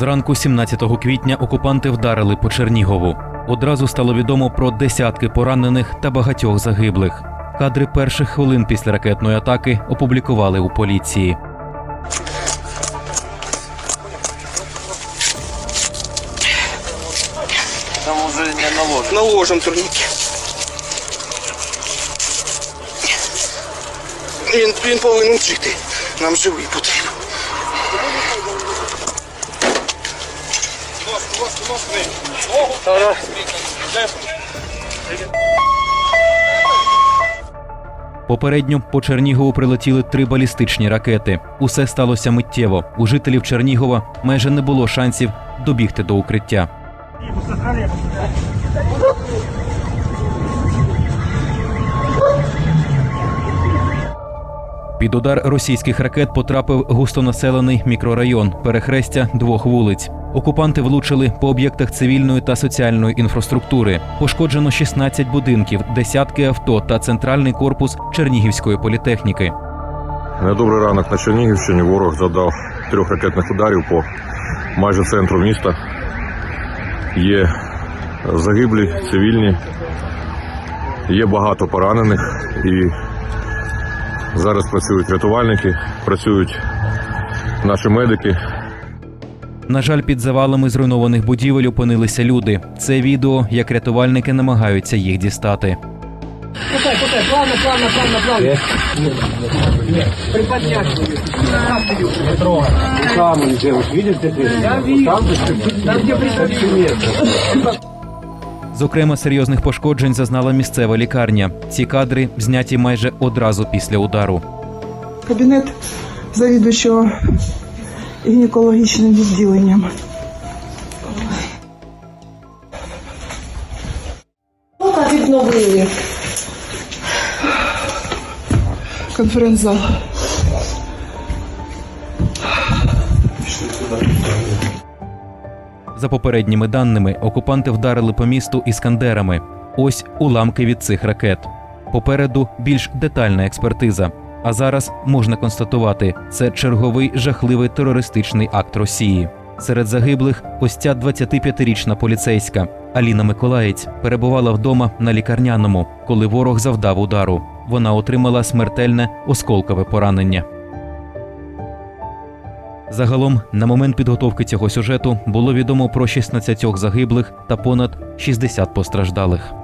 Зранку 17 квітня окупанти вдарили по Чернігову. Одразу стало відомо про десятки поранених та багатьох загиблих. Кадри перших хвилин після ракетної атаки опублікували у поліції. Там уже не наложено. Наложим турніки. Він, він повинен жити. Нам живий потрібен. Попередньо по Чернігову прилетіли три балістичні ракети. Усе сталося миттєво. У жителів Чернігова майже не було шансів добігти до укриття. Під удар російських ракет потрапив густонаселений мікрорайон перехрестя двох вулиць. Окупанти влучили по об'єктах цивільної та соціальної інфраструктури. Пошкоджено 16 будинків, десятки авто та центральний корпус Чернігівської політехніки. Недобрий ранок на Чернігівщині. Ворог завдав трьох ракетних ударів по майже центру міста. Є загиблі, цивільні, є багато поранених і зараз працюють рятувальники, працюють наші медики. На жаль, під завалами зруйнованих будівель опинилися люди. Це відео, як рятувальники намагаються їх дістати. Зокрема, серйозних пошкоджень зазнала місцева лікарня. Ці кадри зняті майже одразу після удару. кабінет завідуючого гінекологічним відділенням. Відновили? Конференц-зал. За попередніми даними, окупанти вдарили по місту іскандерами. Ось уламки від цих ракет. Попереду більш детальна експертиза. А зараз можна констатувати, це черговий жахливий терористичний акт Росії. Серед загиблих ось ця 25-річна поліцейська Аліна Миколаєць перебувала вдома на лікарняному, коли ворог завдав удару. Вона отримала смертельне осколкове поранення. Загалом, на момент підготовки цього сюжету було відомо про 16 загиблих та понад 60 постраждалих.